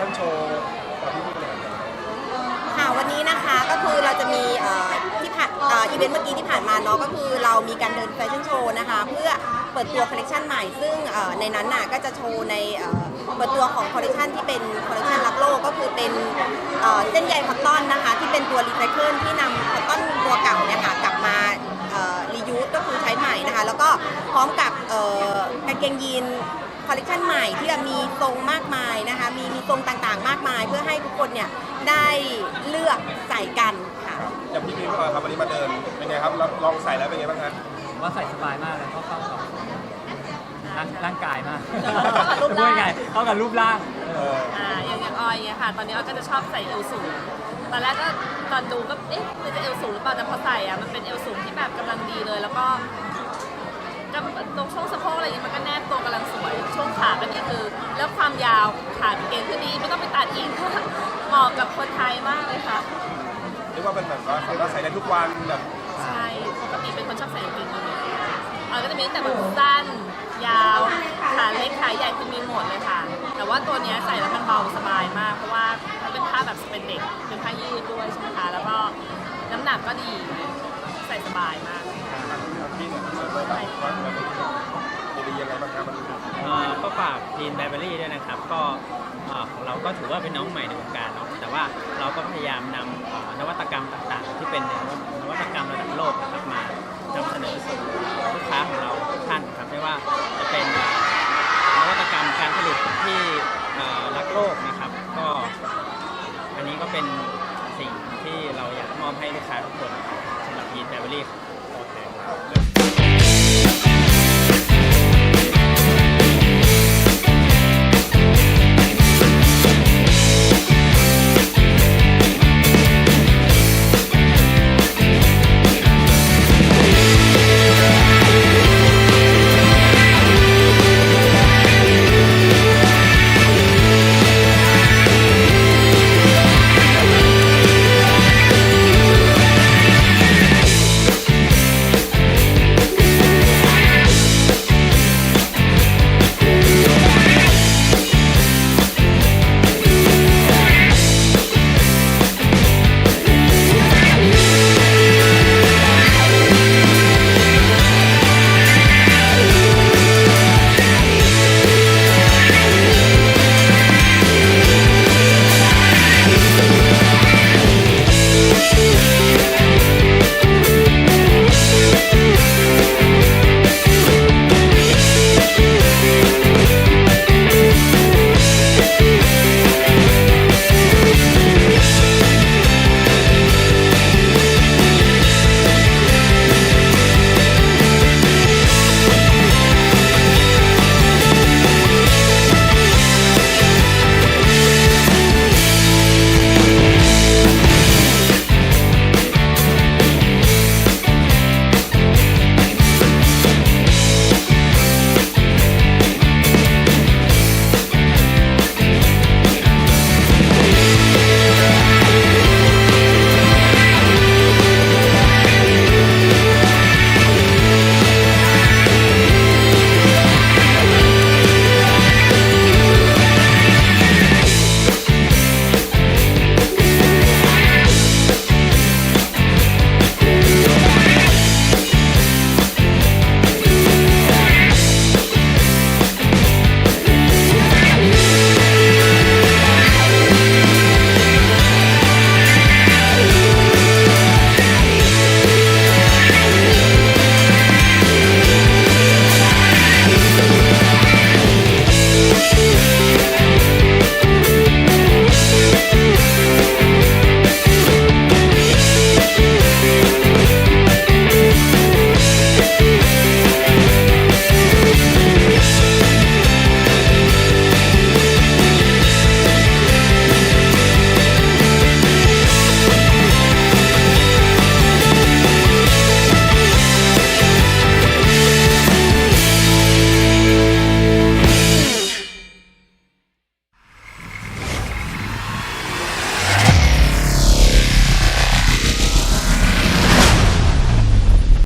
ชั่นโชว์กับพี่ผู้บริหารกันค่ะวันนี้นะคะก็คือเราจะมีเอ่อที่ผ่านเอ่ออีเวนต์เมื่อกี้ที่ผ่านมาเนาะก็คือเรามีการเดินแฟชั่นโชว์นะคะ เพื่อเปิดตัวคอลเลคชันใหม่ ซึ่งเอ่อในนั้นน่ะก็จะโชว์ในเอ่อเปิดตัวของคอลเลคชันที่เป็นคอลเลคชันรักโลกก็คือเป็นเอ่อเส้นใยคอตตอนนะคะ ที่เป็นตัวรีไซเคิลที่นำคอตตอนตัวเก่าเนี่ยค่ะกลับมารียูสก็คือใช้ใหม่นะคะ แล้วก็พร้อมกับเอ่อกางเกงยีน อลเลคชันใหม่ที่มีทรงมากมายนะคะ มีมีทรงต่างๆ มากมาย เพื่อให้ทุกคนเนี่ยได้เลือกใส่กันค่ะครับอย่างพี่พิมพ์ครับวันนี้มาเดินเป็นไงครับลองลองใส่แล้วเป็นไงบ้างครับผมว่าใส่สบายมากเลยเข้าเข้ากับร่างร่างกายมากเข้ากับรูปร่าง พูดยังไงเข้ากับรูปร่าง เอออ่าอย่างอย่างออยเนี่ยค่ะ ตอนนี้ออยก็จะชอบใส่เอวสูง ตอนแรกก็ตอนดูก็ เอ๊ะมันจะเอวสูงหรือเปล่า แต่พอใส่อะ มันเป็นเอวสูงที่แบบกำลังดีเลย แล้วก็ ความยาวขากางเกงคือดีไม่ต้องไปตัดอีกเหมาะกับคนไทยมากเลยค่ะ เรียกว่าเป็นแบบว่าสามารถใส่ได้ทุกวันแบบใช่ปกติเป็นคนชอบใส่กางเกงยีนส์เออก็จะมีตั้งแต่แบบสั้น ยาวขาเล็กขาใหญ่คือมีหมดเลยค่ะ แต่ว่าตัวเนี้ยใส่แล้วมันเบาสบายมากเพราะว่ามันเป็นผ้าแบบสเปนเด็กเป็นผ้ายืดด้วยใช่ไหมคะแล้วก็น้ำหนักก็ดีใส่สบายมาก ที่เนี่ยเสริมเลยแบบว่าากทีมไลบรารีด้วยนะครับ ก็ของเราก็ถือว่าเป็นน้องใหม่ในวงการเนาะแต่ว่าเราก็พยายามนำนวัตกรรมต่างๆ ที่เป็นนวัตกรรมระดับโลกนะครับมานำเสนอสู่ลูกค้าของเราทุกท่านครับไม่ว่าจะเป็นนวัตกรรมการผลิตที่รักโลกนะครับ ก็อันนี้ก็เป็นสิ่งที่เราอยากมอบให้ลูกค้าทุกคนสำหรับยีนไลบรารีโอเคครับ